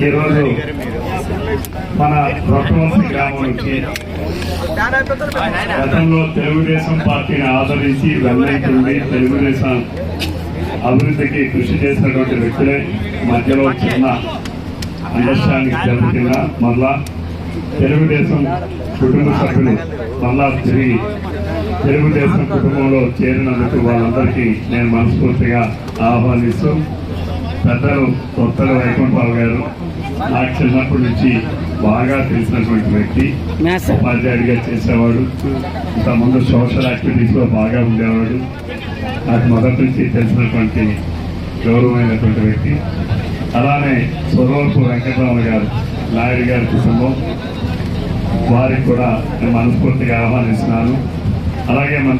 ఈరోజు మన రొట్టవలసి గ్రామం నుంచి గతంలో తెలుగుదేశం పార్టీని ఆదరించి వెళ్ళైతుంది తెలుగుదేశం అభివృద్ధికి కృషి చేసినటువంటి వ్యక్తులే. మధ్యలో చిన్న అండర్స్టాండింగ్ జరుగుతున్న మళ్ళా తెలుగుదేశం కుటుంబ సభ్యులు మళ్ళా తిరిగి తెలుగుదేశం కుటుంబంలో చేరినందుకు వాళ్ళందరికీ నేను మనస్ఫూర్తిగా ఆహ్వానిస్తూ పెద్దలు కొత్తలు వైకుంఠరావు గారు నాకు చిన్నప్పటి నుంచి బాగా తెలిసినటువంటి వ్యక్తి ఉపాధ్యాయుడిగా చేసేవాడు. ఇంతకుముందు సోషల్ యాక్టివిటీస్లో బాగా ఉండేవాడు. నాకు మొదటి నుంచి తెలిసినటువంటి గౌరవమైనటువంటి వ్యక్తి. అలానే స్వరూపు వెంకటరామన్ గారు నాయుడు గారి కుటుంబం. వారికి కూడా నేను మనస్ఫూర్తిగా ఆహ్వానిస్తున్నాను. అలాగే మన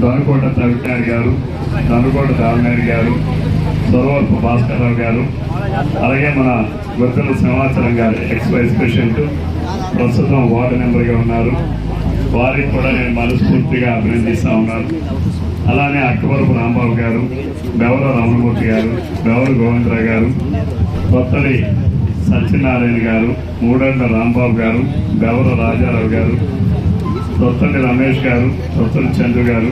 దొనకోట రవినాయుడు గారు దొనకోట రామనాయుడు గారు స్వరూపు భాస్కర్రావు గారు అలాగే మన గుర్తుల సింహాచలం గారు ఎక్స్ వైస్ ప్రెసిడెంట్ ప్రస్తుతం వార్డు మెంబర్గా ఉన్నారు. వారికి కూడా నేను మనస్ఫూర్తిగా అభినందిస్తూ ఉన్నాను. అలానే అక్కవరపు రాంబాబు గారు బెవర రమణమూర్తి గారు బెవరు గోవిందరావు గారు కొత్తడి సత్యనారాయణ గారు మూడండ రాంబాబు గారు బెవర రాజారావు గారు కొత్తడి రమేష్ గారు కొత్తడి చంద్రు గారు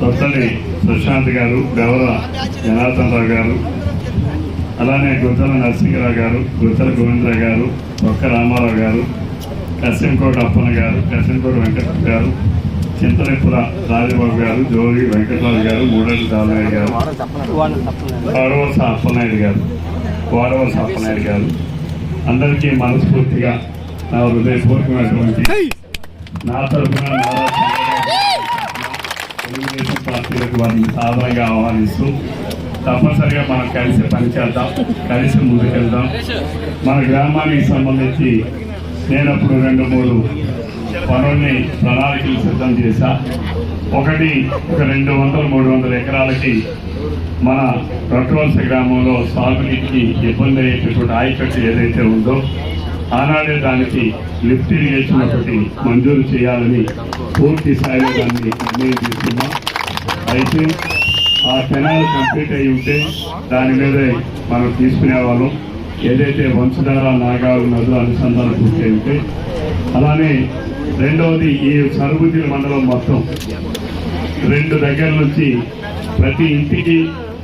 కొత్తడి ప్రశాంత్ గారు బెవర జనార్దన్ రావు గారు అలానే గుత్తల నరసింహరావు గారు గుత్తల గోవిందరావు గారు ఒక్క రామారావు గారు కసింకోట అప్పన్న గారు కసింకోట వెంకట గారు చింతలెప్పుల రాజబాబు గారు జోగి వెంకటరావు గారు మూడేళ్ళ దాలనాయుడు గారు వాడవలస అప్పనాయుడు గారు వాడవలస అప్పనాయుడు గారు. అందరికీ మనస్ఫూర్తిగా నా హృదయపూర్వకమైనటువంటి నా తరఫున నారా తెలుగుదేశం పార్టీలకు వారిని సాధారణంగా ఆహ్వానిస్తూ తప్పనిసరిగా మనం కలిసి పనిచేద్దాం కలిసి ముందుకెళ్దాం. మన గ్రామానికి సంబంధించి నేను అప్పుడు రెండు మూడు పనుల్ని ప్రణాళికలు సిద్ధం చేశా. ఒకటి ఒక రెండు వందల మూడు వందల ఎకరాలకి మన రొట్టవలస గ్రామంలో సాగునీటికి ఇబ్బంది అయ్యేటటువంటి ఆయకట్టు ఏదైతే ఉందో ఆనాడే దానికి లిఫ్ట్ ఇరిగేషన్ ఒకటి మంజూరు చేయాలని పూర్తి స్థాయిలో దాన్ని నిర్ణయం తీసుకున్నాం. అయితే ఆ కెనాల్ కంప్లీట్ అయి ఉంటే దాని మీదే మనం తీసుకునేవాళ్ళం ఏదైతే వంశధార నాగాలు నదులు అనుసంధానం పూర్తి ఉంటే అలానే రెండవది ఈ సరుబుద్దిల మండలం మొత్తం. రెండు దగ్గర నుంచి ప్రతి ఇంటికి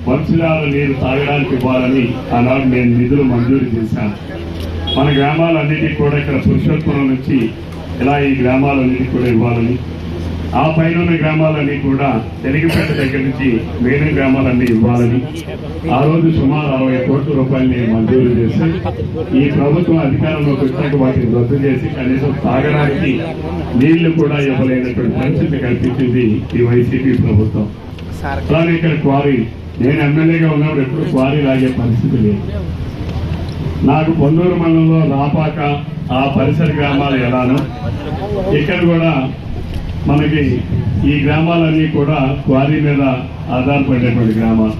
వంశధార నీరు తాగడానికి ఇవ్వాలని ఆనాడు నేను నిధులు మంజూరు చేశాను మన గ్రామాలన్నిటికీ కూడా ఇక్కడ పురుషోత్పురం నుంచి ఇలా ఈ గ్రామాలన్నిటికీ కూడా ఇవ్వాలని. ఆ పైన ఉన్న గ్రామాలన్నీ కూడా తెరిగిపేట దగ్గర నుంచి వేరే గ్రామాలన్నీ ఇవ్వాలని. ఆ రోజు సుమారు అరవై కోట్ల రూపాయలు నేను మంజూరు చేసి ఈ ప్రభుత్వం అధికారంలోకి వచ్చాక వాటిని రద్దు చేసి కనీసం తాగడానికి నీళ్ళు కూడా ఇవ్వలేనటువంటి పరిస్థితి కల్పించింది ఈ వైసీపీ ప్రభుత్వం. అలానే ఇక్కడ క్వారీ నేను ఎమ్మెల్యేగా ఉన్నప్పుడు ఎప్పుడు క్వారీ లాగే పరిస్థితి లేదు. నాకు పొందూరు మండలంలో రాపాక ఆ పరిసర గ్రామాలు ఎలానో ఇక్కడ కూడా మనకి ఈ గ్రామాలన్నీ కూడా క్వారీ మీద ఆధారపడేటువంటి గ్రామాలు.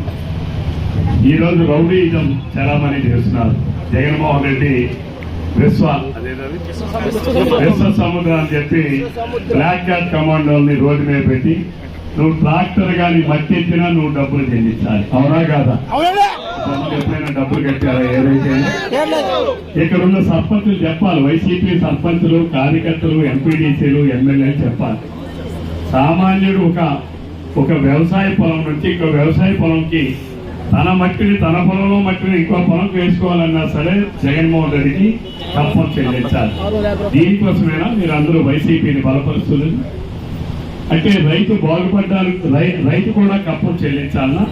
ఈ రోజు రౌడీజం చలామణి చేస్తున్నారు. జగన్మోహన్ రెడ్డి విశ్వ విశ్వ సముద్రం అని చెప్పి బ్లాక్ క్యాట్ కమాండోల్ని రోడ్డు మీద పెట్టి నువ్వు ట్రాక్టర్ గాని మట్టి ఎత్తినా నువ్వు డబ్బులు చెల్లించాలి. అవునా కాదా? ఎప్పుడైనా డబ్బులు కట్టారా? ఏదైతే ఇక్కడ ఉన్న సర్పంచులు చెప్పాలి. వైసీపీ సర్పంచులు కార్యకర్తలు ఎంపీడీసీలు ఎమ్మెల్యేలు చెప్పాలి. సామాన్యుడు ఒక ఒక వ్యవసాయ పొలం నుంచి ఇంకో వ్యవసాయ పొలంకి తన మట్టిని తన పొలంలో మట్టిని ఇంకో పొలంకి వేసుకోవాలన్నా సరే జగన్మోహన్ రెడ్డికి కప్పం చెల్లించాలి దీనికోసమైనా మీరు అందరూ వైసీపీని బలపరుస్తున్నారు అంటే రైతు బాగుపడ్డానికి రై- రైతు కూడా కప్పం చెల్లించాలన్నా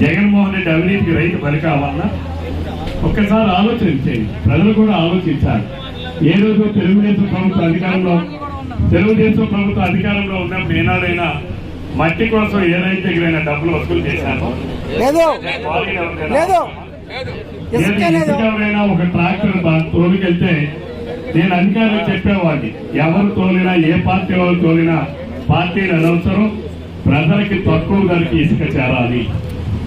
జగన్మోహన్ రెడ్డి అవినీతికి రైతు బలి కావాలన్నా ఒక్కసారి ఆలోచించండి ప్రజలు కూడా ఆలోచించాలి. ఏ రోజు తెలుగుదేశం ప్రభుత్వం అధికారంలో తెలుగుదేశం ప్రభుత్వం అధికారంలో ఉన్నప్పుడు ఏనాడైనా మట్టి కోసం ఏ రైతు దగ్గరైనా డబ్బులు వసూలు చేశాను లేదు. లేదు. ఇసుకే లేదు. ఎవరైనా ఒక ట్రాక్టర్ తోలుకెళ్తే నేను అధికారులు చెప్పేవాడిని. ఎవరు తోలినా ఏ పార్టీ వాళ్ళు తోలినా పార్టీని అనవసరం. ప్రజలకి తక్కువ ధరకి ఇసుక చేరాలి.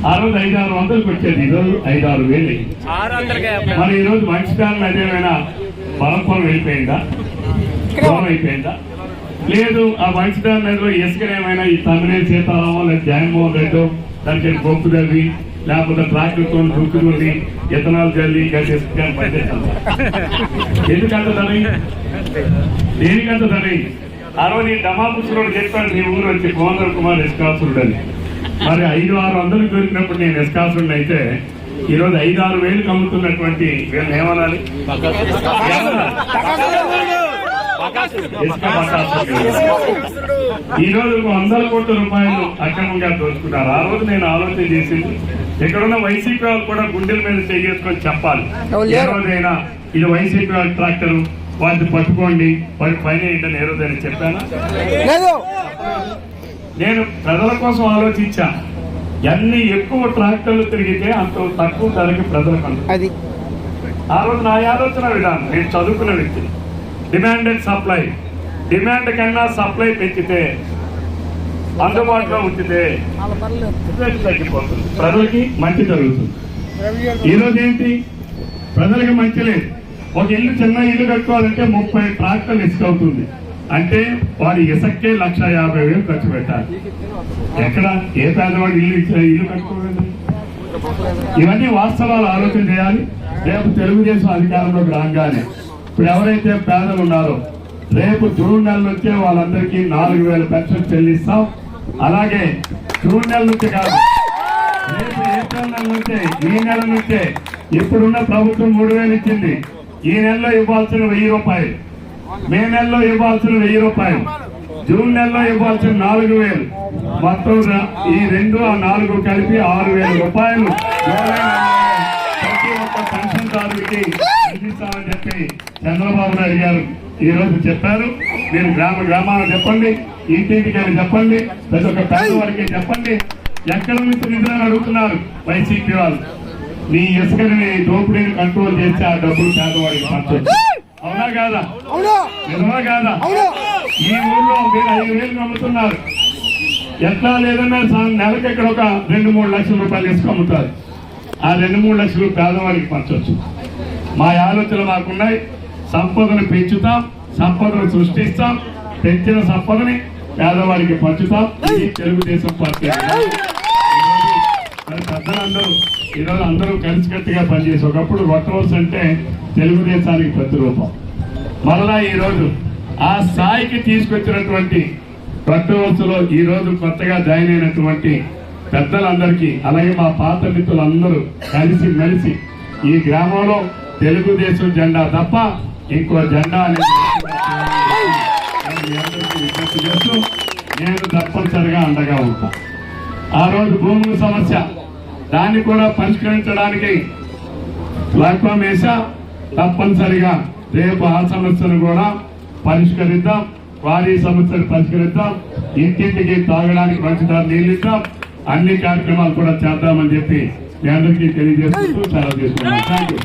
ఆ రోజు ఐదు ఆరు వందలకు వచ్చేది ఈరోజు ఐదు ఆరు వేలు మరి ఈ రోజు మంచి కాలం అదేమైనా బలంపం వెళ్ళిపోయిందా? దూరం అయిపోయిందా? లేదు ఆ వంశధార నదిలో ఇసుక ఏమైనా ఈ తమ్మినే సీతారామం లేదా జగన్మోహన్ రెడ్డి దానికి గొప్ప తవ్వి లేకపోతే ట్రాక్టర్తో దుక్కుని ఇథనాల్ జల్లి గడ్డి పనిచేస్తాను ఎందుకంత ధని దేనికంత ధని ఆ రోజు ఈ డమాపుసురుడు చెప్పాడు నీ ఊరు వచ్చి కోందర కుమార్ ఎస్కాసురుడు అని మరి ఐదు ఆరు వందలు దొరికినప్పుడు నేను ఎస్కాసురుడు అయితే ఈ రోజు ఐదు ఆరు వేలు కమ్ముతున్నటువంటి వీళ్ళని ఏమనాలి? రోజు వందల కోట్ల రూపాయలు అక్రమంగా దోచుకున్నారు. ఆ రోజు నేను ఆలోచన చేసింది ఇక్కడున్న వైసీపీ వాళ్ళు కూడా గుండెల మీద చేసుకొని చెప్పాలి. ఏ. రోజైనా ఇది వైసీపీ వాళ్ళ ట్రాక్టర్ వాటిని పట్టుకోండి వాటి పైన ఏంటని ఏ రోజైనా చెప్పానా? నేను ప్రజల కోసం ఆలోచించా. ఎన్ని ఎక్కువ ట్రాక్టర్లు తిరిగితే అంత తక్కువ ధరకి ప్రజలకు. అది. ఆ రోజు నా ఆలోచన విధానం నేను చదువుకున్న వ్యక్తి డిమాండ్ అండ్ సప్లై డిమాండ్ కన్నా సప్లై పెంచితే అందుబాటులో ఉంచితే తగ్గిపోతుంది. ప్రజలకి మంచి జరుగుతుంది. ఈ రోజు ఏంటి? ప్రజలకి మంచి లేదు. ఒక ఇల్లు చిన్న ఇల్లు కట్టుకోవాలంటే ముప్పై ట్రాక్టర్లు ఇసుక అవుతుంది. అంటే వారి ఇసక్కే లక్ష యాభై వేలు ఖర్చు పెట్టాలి. ఎక్కడ? ఏ పేదవాడు ఇల్లు ఇచ్చిన ఇల్లు కట్టుకోలేదు ఇవన్నీ వాస్తవాలు ఆలోచన చేయాలి. రేపు తెలుగుదేశం అధికారంలోకి రాగానే ఇప్పుడు ఎవరైతే పేదలు ఉన్నారో రేపు జూన్ నెల నుంచే వాళ్ళందరికీ నాలుగు వేల పెన్షన్ చెల్లిస్తాం. అలాగే జూన్ నెల నుంచి కాదు రేపు ఏప్రిల్ నెల నుంచే ఈ నెల నుంచే ఇప్పుడున్న ప్రభుత్వం మూడు వేలు ఇచ్చింది. ఈ నెలలో ఇవ్వాల్సిన వెయ్యి రూపాయలు. మే నెలలో ఇవ్వాల్సిన వెయ్యి రూపాయలు జూన్ నెలలో ఇవ్వాల్సిన నాలుగు వేలు. మొత్తం ఈ రెండు ఆ నాలుగు కలిపి ఆరు వేల రూపాయలు. ప్రతి ఒక్క పెన్షన్దారుడికి అందిస్తామని చెప్పి చంద్రబాబు నాయుడు గారు ఈ రోజు చెప్పారు. మీరు గ్రామ గ్రామాలు చెప్పండి ఇంటింటికి అని చెప్పండి ప్రతి ఒక్క పేదవాడికి చెప్పండి. ఎక్కడ నుంచి నిధులను అడుగుతున్నారు వైసీపీ వాళ్ళు. నీ ఇసుకని దోపిడీని కంట్రోల్ చేస్తే ఆ డబ్బులు పేదవాడికి పంచవచ్చు అవునా కాదా? అవును? నిజమా కాదా? ఈ ఊర్లో మీరు ఐదు వేలు నమ్ముతున్నారు. ఎట్లా లేదన్నా నెలకి ఇక్కడ ఒక రెండు మూడు లక్షల రూపాయలు ఇసుక అమ్ముతారు. ఆ రెండు మూడు లక్షలు పేదవాడికి పంచవచ్చు. మా ఆలోచనలు మాకున్నాయి. సంపదను పెంచుతాం సంపదను సృష్టిస్తాం పెంచిన సంపదని పేదవాడికి పంచుతాం. ఇది తెలుగుదేశం పార్టీ. పెద్దలందరూ ఈరోజు అందరూ కలిసికట్టుగా పనిచేసి ఒకప్పుడు రొట్టవలసి అంటే తెలుగుదేశానికి ప్రతిరూపం మరలా ఈరోజు ఆ స్థాయికి తీసుకొచ్చినటువంటి రొట్టవలసలో ఈ రోజు కొత్తగా జాయిన్ అయినటువంటి పెద్దలందరికీ అలాగే మా పాత మిత్రులందరూ కలిసి మెలిసి ఈ గ్రామంలో తెలుగుదేశం జెండా తప్ప ఇంకో జెండా అనేది విజ్ఞప్తి చేస్తూ నేను తప్పనిసరిగా అండగా ఉంటా. ఆ రోజు భూముల సమస్య దాన్ని కూడా పరిష్కరించడానికి ప్లాట్ఫామ్ వేసా తప్పనిసరిగా రేపు ఆ సమస్యను కూడా పరిష్కరిద్దాం. వారి సమస్యను పరిష్కరిద్దాం. ఇంటింటికి తాగడానికి మంచిదారు నీళ్ళు ఇద్దాం. అన్ని కార్యక్రమాలు కూడా చేద్దామని చెప్పి మీ అందరికీ తెలియజేస్తూ సెలవు తీసుకున్నాను థ్యాంక్ యూ